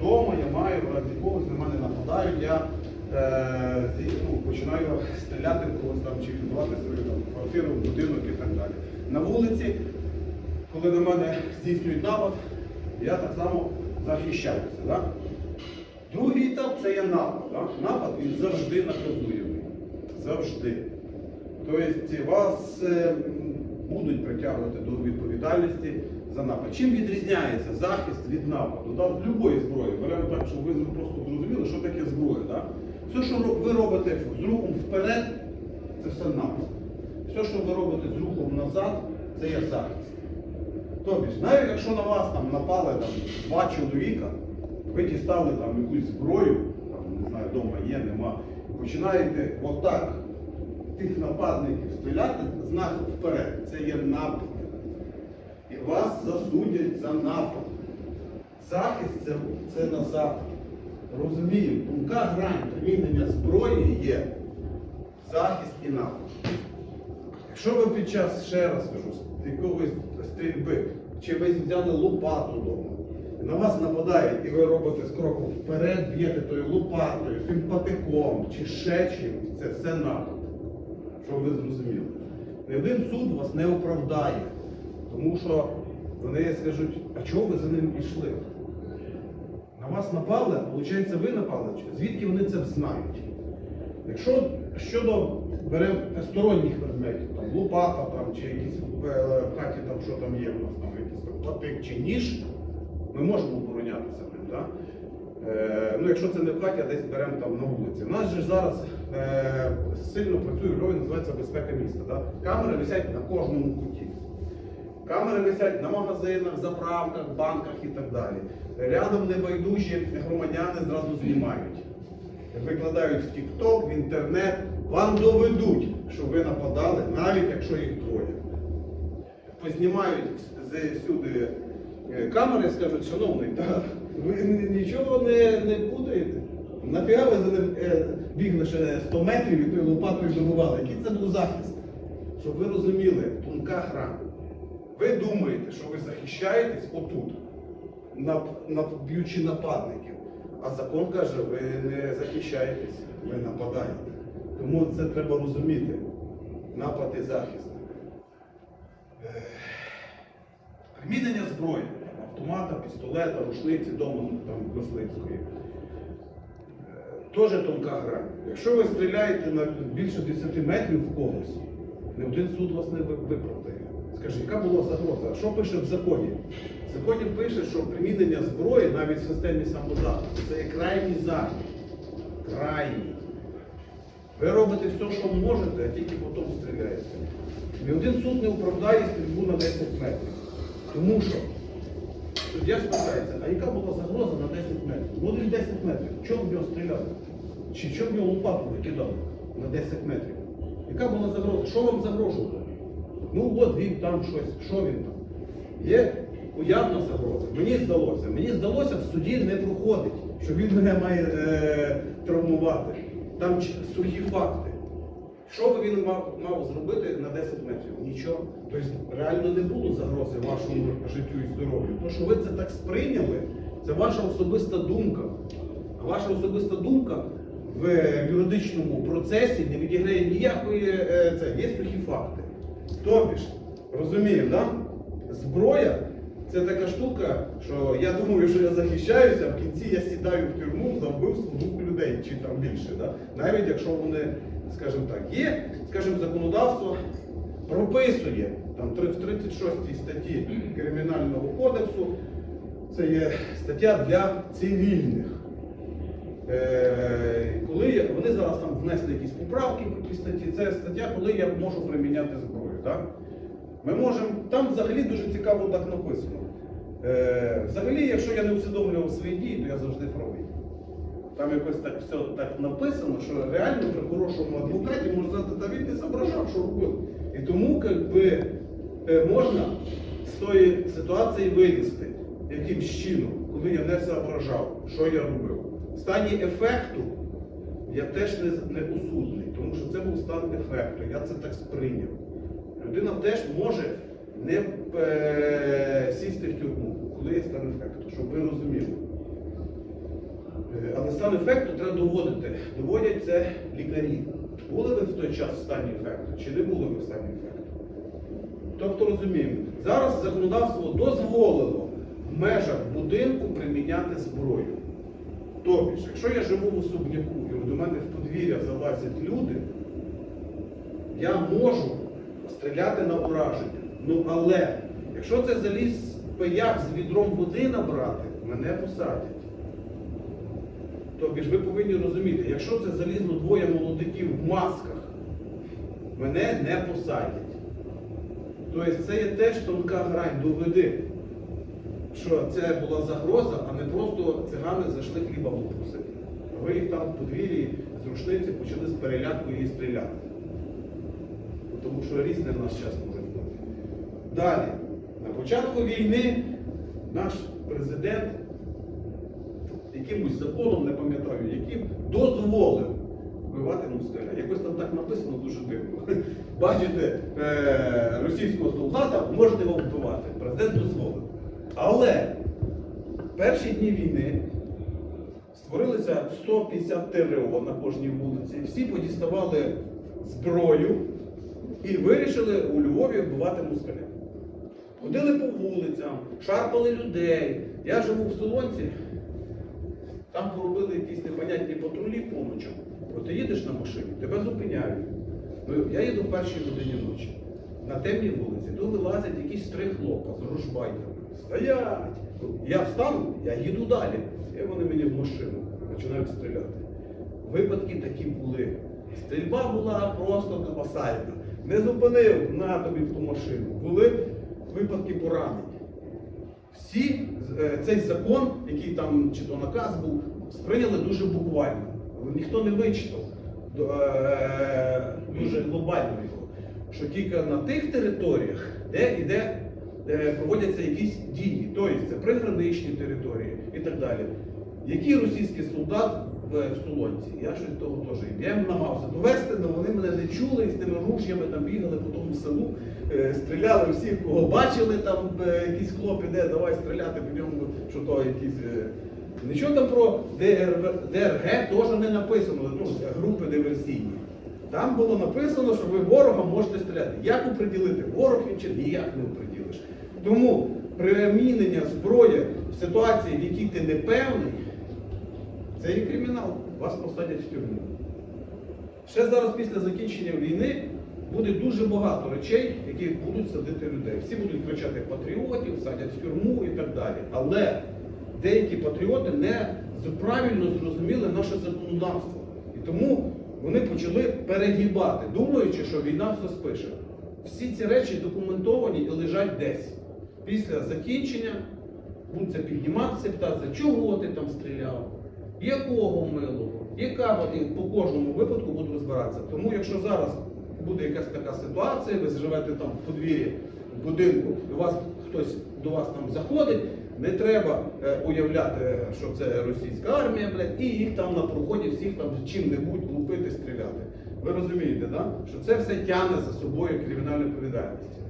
вдома, я маю, раді когось на мене нападають, я е, ну, починаю стріляти в когось там чи відбивати свою там, квартиру, будинок і так далі. На вулиці, коли на мене здійснюють напад, я так само захищаюся. Да? Другий етап це є напад. Да? Напад він завжди наказуємий. Завжди. Тобто вас е, будуть притягувати до відповідальності за напад. Чим відрізняється захист від нападу? Да? З зброї. Беремо так, щоб ви просто зрозуміли, що таке зброя. Да? Все, що ви робите з рухом вперед, це все напад. Все, що ви робите з рухом назад, це є захист. Тобто, навіть якщо на вас там напали там, два чоловіка, ви дістали там якусь зброю, там, не знаю, вдома є, нема, і починаєте отак тих нападників стріляти з напад вперед. Це є напад. І вас засудять за напад. Захист це, це назад. Розуміємо, тонка грань примінення зброї є захист і напад. Якщо ви під час, ще раз кажу, якогось стрільби, чи ви взяли лопату вдома, на вас нападають, і ви робите з кроку вперед, б'єте тою лопатою, тим патиком, чи ще чим, це все напад. Щоб ви зрозуміли. Ні один суд вас не оправдає, тому що вони скажуть, а чого ви за ним пішли? На вас напали, виходить, ви напали. Звідки вони це знають? Якщо щодо беремо сторонніх предметів, там лопата там, чи якісь е, в хаті там, що там є у нас, там якийсь там чи ніж, ми можемо оборонятися. Да? Е, ну, якщо це не в хаті, а десь беремо там на вулиці. У нас же зараз е, сильно працює Львові, називається безпека міста. Да? Камери висять на кожному куті. Камери висять на магазинах, заправках, банках і так далі. Рядом небайдужі громадяни зразу знімають. Викладають в TikTok, в інтернет, вам доведуть, що ви нападали, навіть якщо їх двоє. Познімають всюди е, камери і скажуть, шановний, та ви нічого не, не путаєте. Нафіга ви за ним е, бігли ще 100 метрів і тою лопатою добували. Який це був захист? Щоб ви розуміли, тонка гра. Ви думаєте, що ви захищаєтесь отут, б'ючи нападників. А закон каже, ви не захищаєтесь, ви нападаєте. Тому це треба розуміти. Напад і захист. Примінення зброї, автомата, пістолета, рушниці, там, мисливської. Е, Теж тонка гра. Якщо ви стріляєте на більше 10 метрів в когось, не один суд вас не виправдає. Скажіть, яка була загроза? Що пише в законі? В законі пише, що примінення зброї навіть в системі самозахисту це є крайній захист. Крайній. Ви робите все, що можете, а тільки потім стріляєте. Ні один суд не оправдає стрільбу на 10 метрів. Тому що суддя спитається, а яка була загроза на 10 метрів? Ну, десь 10 метрів. Чому в нього стріляли? Чи чому в нього лопату викидали на 10 метрів? Яка була загроза? Що вам загрожувало? Ну от він там щось, що він там? Є уявна загроза. Мені здалося. Мені здалося, в суді не проходить, що він мене має е, травмувати. Там сухі факти. Що би він мав, мав зробити на 10 метрів? Нічого. Тобто реально не було загрози вашому життю і здоров'ю. То, що ви це так сприйняли, це ваша особиста думка. А ваша особиста думка в юридичному процесі не відіграє ніякої е, це, є сухі факти. Тобі ж, розуміємо, да? зброя це така штука, що я думаю, що я захищаюся, а в кінці я сідаю в тюрму за вбивство двох людей чи там більше. Да? Навіть якщо вони, скажімо так, є, скажімо, законодавство прописує там в 36 статті Кримінального кодексу, це є стаття для цивільних. Вони зараз там внесли якісь поправки в ті статті, це стаття, коли я можу приміняти зброю. Так? Ми можемо, там взагалі дуже цікаво так написано. Е, взагалі, якщо я не усвідомлював свої дії, то я завжди правий. Там якось так все так написано, що реально при хорошому адвокаті можна сказати, та він не зображав, що робив. І тому як би, е, можна з тої ситуації вилізти якимсь чином, коли я не зображав, що я робив. В стані ефекту я теж не, не усудний, тому що це був стан ефекту, я це так сприйняв. Людина теж може не е, сісти в тюрму, коли є стан ефекту, щоб ви розуміли. Е, Але стан ефекту треба доводити. Доводять це лікарі. Були ви в той час в стані ефекту чи не були ви в стані ефекту? Тобто розуміємо, зараз законодавство дозволило в межах будинку приміняти зброю. Тобто, якщо я живу в особняку до мене в подвір'я залазять люди, я можу стріляти на ураження. Ну але якщо це заліз пияк з відром води набрати, мене посадять. Тобто ж ви повинні розуміти, якщо це залізло двоє молодиків в масках, мене не посадять. Тобто це є теж тонка грань, доведи, що це була загроза, а не просто цигани зайшли хліба попросити. Ви там в подвір'ї з рушниці почали з перелякою і стріляти. Тому що різне в нас час може бути. Далі, на початку війни наш президент якимось законом, не пам'ятаю, яким дозволив вбивати москаля. Якось там так написано дуже дивно. Бачите е, російського солдата, можете його вбивати. Президент дозволив. Але перші дні війни створилися 150 ТРО на кожній вулиці. Всі подіставали зброю і вирішили у Львові вбивати москаля. Ходили по вулицям, шарпали людей. Я живу в Солонці, там поробили якісь непонятні патрулі поночі. От ти їдеш на машині, тебе зупиняють. Ну, я їду в першій годині ночі. На темній вулиці, тут вилазять якісь три хлопа з ружбайками. Стоять! Я встану, я їду далі. І вони мені в машину починають стріляти. Випадки такі були. Стрільба була просто колосальна. Не зупинив на тобі в ту машину. Були випадки поранень. Всі е, цей закон, який там чи то наказ був, сприйняли дуже буквально. Ніхто не вичитав е, дуже глобально його. Що тільки на тих територіях, де іде, де проводяться якісь дії, тобто це приграничні території і так далі. Який російський солдат в, Солонці? Я щось того теж. Я їм намагався довести, але вони мене не чули і з тими ружьями там бігали по тому селу, е, стріляли всіх, кого бачили, там е, якийсь хлоп іде, давай стріляти по ньому, що то якісь. е, Нічого там про ДРВ, ДРГ теж не написано, ну, групи диверсійні. Там було написано, що ви ворога можете стріляти. Як оприділити, ворог він чи ніяк не оприділиш. Тому примінення зброї в ситуації, в якій ти не певний, це є кримінал. Вас посадять в тюрму. Ще зараз після закінчення війни буде дуже багато речей, які будуть садити людей. Всі будуть кричати патріотів, садять в тюрму і так далі. Але деякі патріоти не правильно зрозуміли наше законодавство. І тому вони почали перегибати, думаючи, що війна все спише. Всі ці речі документовані і лежать десь. Після закінчення будуть підніматися, питатися, чого ти там стріляв, якого милого, яка і по кожному випадку буду розбиратися. Тому якщо зараз буде якась така ситуація, ви живете там в подвір'ї в будинку, і у вас хтось до вас там заходить, не треба е, уявляти, що це російська армія, блядь, і їх там на проході всіх там чим-небудь лупити, стріляти. Ви розумієте, да? що це все тягне за собою кримінальну відповідальність.